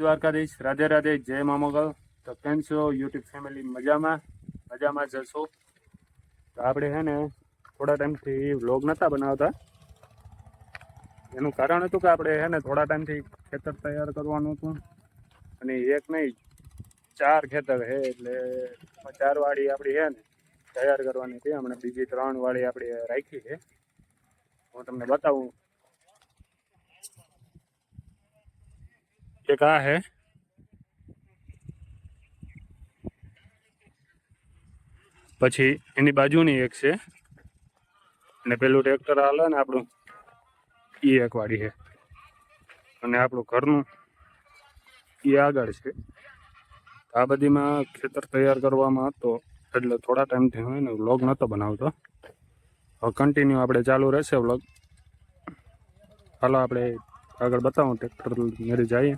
દ્વારકાધીશ, રાધે રાધે, જય મા મોગલ. તો કેમ છો યુટ્યુબ ફેમિલી? મજામાં? મજામાં જશો તો આપણે છે ને થોડા ટાઈમથી વ્લોગ નહોતા બનાવતા. એનું કારણ હતું કે આપણે છે ને થોડા ટાઈમથી ખેતર તૈયાર કરવાનું હતું. અને એક નહીં, ચાર ખેતર છે એટલે ચાર વાડી આપણી છે ને તૈયાર કરવાની હતી. હમણાં બીજી ત્રણ વાડી આપણી રાખી છે. હું તમને બતાવું. એક આ હે પછી એની બાજુની એક છે અને પેલું ટ્રેક્ટર હાલે ને આપણું એ એક વાડી છે અને આપણું ઘરનું એ આગળ છે। આ બધીમાં ખેતર તૈયાર કરવામાં હતો એટલે થોડા ટાઈમથી હું એને વ્લોગ નહોતો બનાવતો। હવે કન્ટિન્યુ આપણે ચાલુ રહેશે વ્લોગ। હાલો આપણે આગળ બતાવું, ટ્રેક્ટર મેળે જઈએ।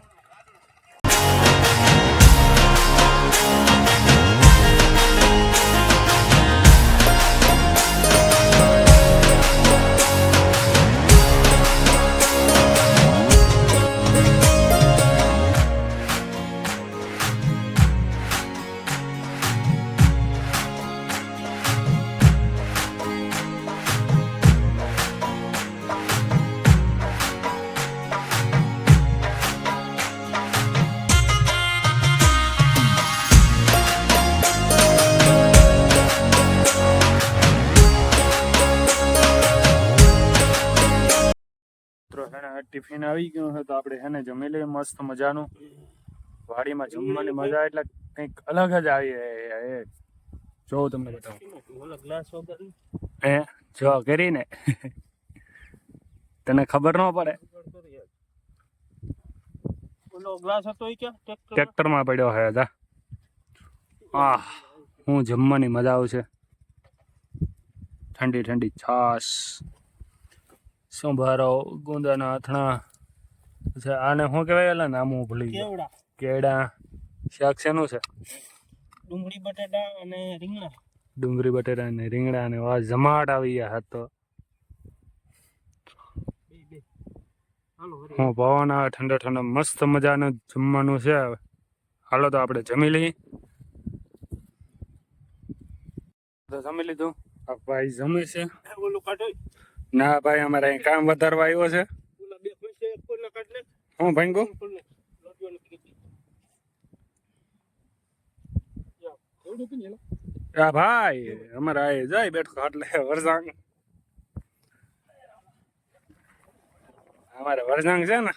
ટિફિન આવી ગયું છે તો આપણે છે ને જમી લઈએ મસ્ત મજાનું. વાડીમાં જમવાની મજા એટલે કંઈક અલગ જ આવી એ જો તમને બતાવું. ગ્લાસ વગર એ જો કરીને તને ખબર ન પડે? ઓલો ગ્લાસ હતો એ ક્યાં? ટ્રેક્ટર ટ્રેક્ટરમાં પડ્યો હે દા આ હું જમવાની મજા આવશે ઠંડી ઠંડી છાશ. સંભારો ગુંદાના અથણા પછી આને શું કહેવાય એલા નામ હું ભૂલી ગયો. કેળા શાક શેનું છે? ડુંગળી બટેટા અને રીંગણા. ડુંગળી બટેટા ને રીંગણા અને વાહ જમાટ આવી ગયા હાથ તો. હું પવન આવે ઠંડા ઠંડા મસ્ત મજાનું જમવાનું છે હાલો તો આપણે જમી લઈએ. તો જમી લીધું? ભાઈ જમે છે. ઓલું કાઢો. ના ભાઈ, અમારે અહીં કામ વધારવા આવ્યો છે. હું ભાંગો? આ ભાઈ, અમારે આ જાય બેઠો એટલે વરસાંગ અમારે વરસાંગ છે ને,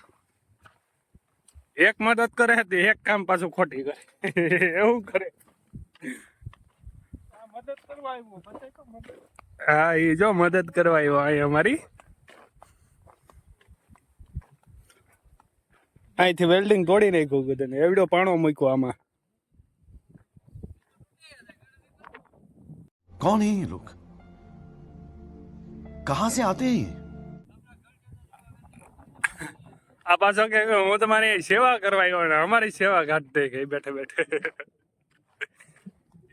એક મદદ કરે તો એક કામ પાછું ખોટી કરે. એવું કરે. મદદ કરવા આવ્યો હા એ જો મદદ કરવા આવ્યો અહીં અમારી અહીંથી વેલ્ડિંગ તોડી નાખ્યું બધાને એવડો પાણો મૂક્યો આમાં कौन है ये लोग कहां से आते हैं ये આ પાછો કે હું તમારી સેવા કરવા આવ્યો ને અમારી સેવા કાઢ દે કે બેઠે બેઠે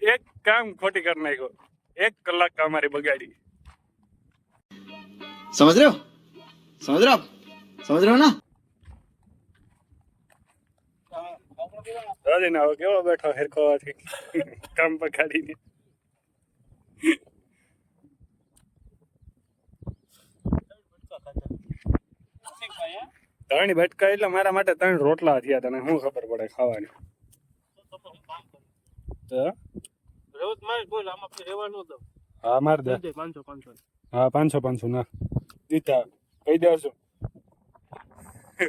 એક કામ ખોટી કરી નાખ્યો એક કલાક અમારી બગાડી. સમજ રહ્યો? સમજ રહ્યો? સમજ રહ્યો ના? રાજન આવો કેવો બેઠો હેરકો કામ પકાડી પકાડીને ત્રણ ભટકા એટલે મારા માટે ત્રણ રોટલા થયા તને શું ખબર પડે ખાવાની? રેવત મારે બોલ આમાં પછી રેવા ન દઉં. હા માર દે. પાંચસો પાંચસો. હા પાંચસો પાંચસો ના. દીધા. કહી દેજો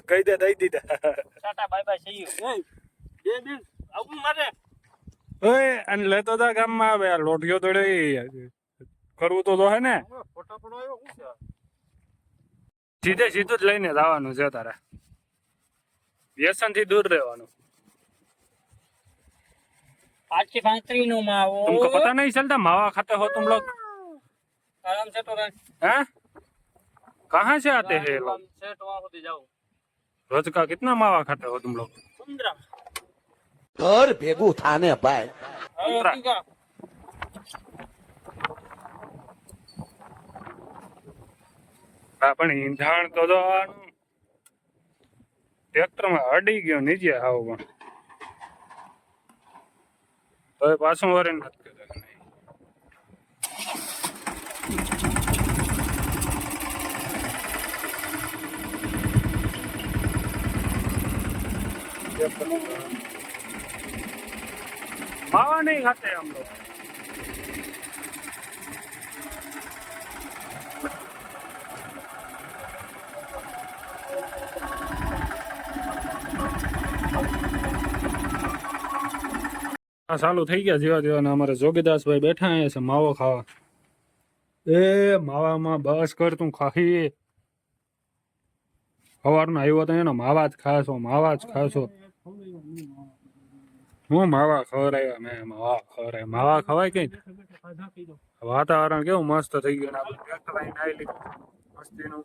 કહી દે દઈ દીધા. ટાટા બાય બાય સહી બે બે આવું મારે. ઓય અને લેતો તા ગામમાં આવે. આ લોટિયો તોડ્યો ઈ કરવું તો તો હે ને ફોટા પડો આવ્યો શું છે? સીધે સીધું જ લઈને જવાનું છે તારે. વ્યસનથી દૂર રહેવાનું. पाँच से पांतरी नो मावो तुमको पता नहीं चलता मावा खाते हो तुम लोग आराम से तो हैं कहाँ से आते हैं लोग रोज का कितना मावा खाते हो तुम लोग घर भेगू थाने भाई પણ ઈંધાણ તો ટ્રેક્ટરમાં અડી ગયો નીચે આવો પણ તો પાછું વરીને નથી કહેતા નહીં ખાતે આમ આ ચાલુ થઈ ગયા જેવા જેવા ને અમારે જોગીદાસભાઈ બેઠા અહીંયા છે માવો ખાવા. એ માવામાં બસ કર તું ખાહી. સવારનો આવ્યો તો એનો માવા જ ખાશો, માવા જ ખાશો. હું માવા ખવડાવ્યા મેં, માવા ખવડાવ્યા. માવા ખવાય કઈ વાતાવરણ કેવું મસ્ત થઈ ગયું આપણે ટ્રેક્ટર અહીં નાઈ લીધું.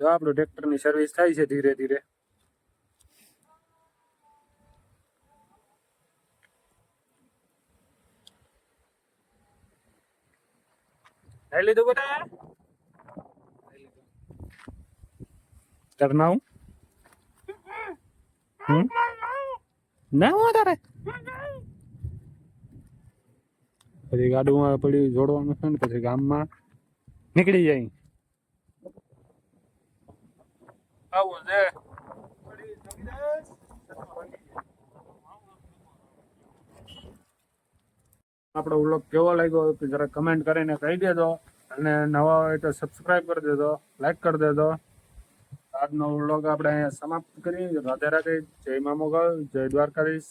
આપણું ટ્રેક્ટરની સર્વિસ થાય છે ધીરે ધીરે. નાઈ લીધું બધા તારું નામ હમ? ના હું તારે? પછી ગાડુમાં પડ્યું જોડવાનું છે ને પછી ગામમાં નીકળી જાય. આવું છે. આપણો વ્લોગ કેવો લાગ્યો તો જરા કમેન્ટ કરીને કહી દેજો. અને નવા હોય તો સબસ્ક્રાઈબ કરી દેજો લાઈક કરી દેજો. આજનો વ્લોગ આપણે અહીંયા સમાપ્ત કરીએ. રાધે રાધે. જય મા મોગલ, જય દ્વારકાધીશ.